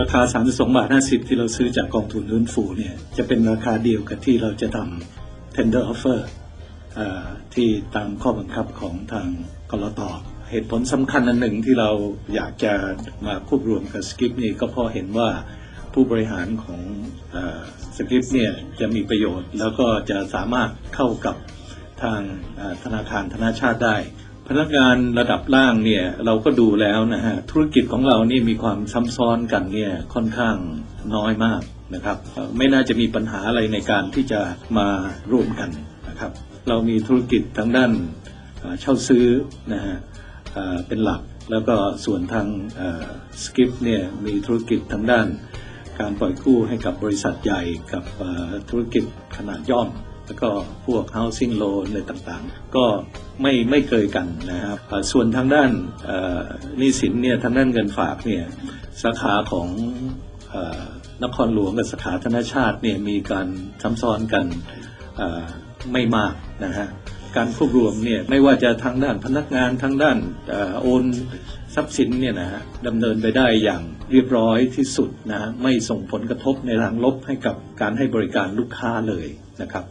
ราคา 32 บาท 50 ที่เราซื้อจากกองทุนฟื้นฟูเนี่ยจะเป็นราคาเดียวกับที่เราจะทำ tender offer อ่อที่ตามข้อบังคับของทางกรตเหตุผลสำคัญอันหนึ่งที่เราอยากจะมาควบรวมกับสกิปนี่ก็เพราะเห็นว่าผู้บริหารของสกิปเนี่ยจะมีประโยชน์ แล้วก็จะสามารถเข้ากับทางอ่อธนาคารธนาชาติได้ พนักงานระดับล่างเนี่ยเราก็ดูแล้วนะฮะธุรกิจของเรานี่มีความซ้ำซ้อนกันเนี่ยค่อนข้างน้อยมากนะครับ ไม่น่าจะมีปัญหาอะไรในการที่จะมาร่วมกันนะครับ เรามีธุรกิจทางด้านเช่าซื้อนะฮะเป็นหลักแล้วก็ส่วนทางสกิปเนี่ยมีธุรกิจทางด้าน การปล่อยกู้ให้กับบริษัทใหญ่กับธุรกิจขนาดย่อม แล้วก็พวก housing loan อะไรต่างๆ ก็ไม่ไม่เคยกันนะครับ ส่วนทางด้านนี้สินเนี่ยทางด้านเงินฝากเนี่ยสาขาของอนครหลวงกับสาขาธนาชาติเนี่ยมีการซ้ำซ้อนกันไม่มากนะฮะการควบรวมเนี่ยไม่ว่าจะทางด้านพนักงานทางด้านอโอนทรัพย์สินเนี่ยนะฮะดำเนินไปได้อย่างเรียบร้อยที่สุดนะฮะไม่ส่งผลกระทบในทางลบให้กับการให้บริการลูกค้าเลยนะครับ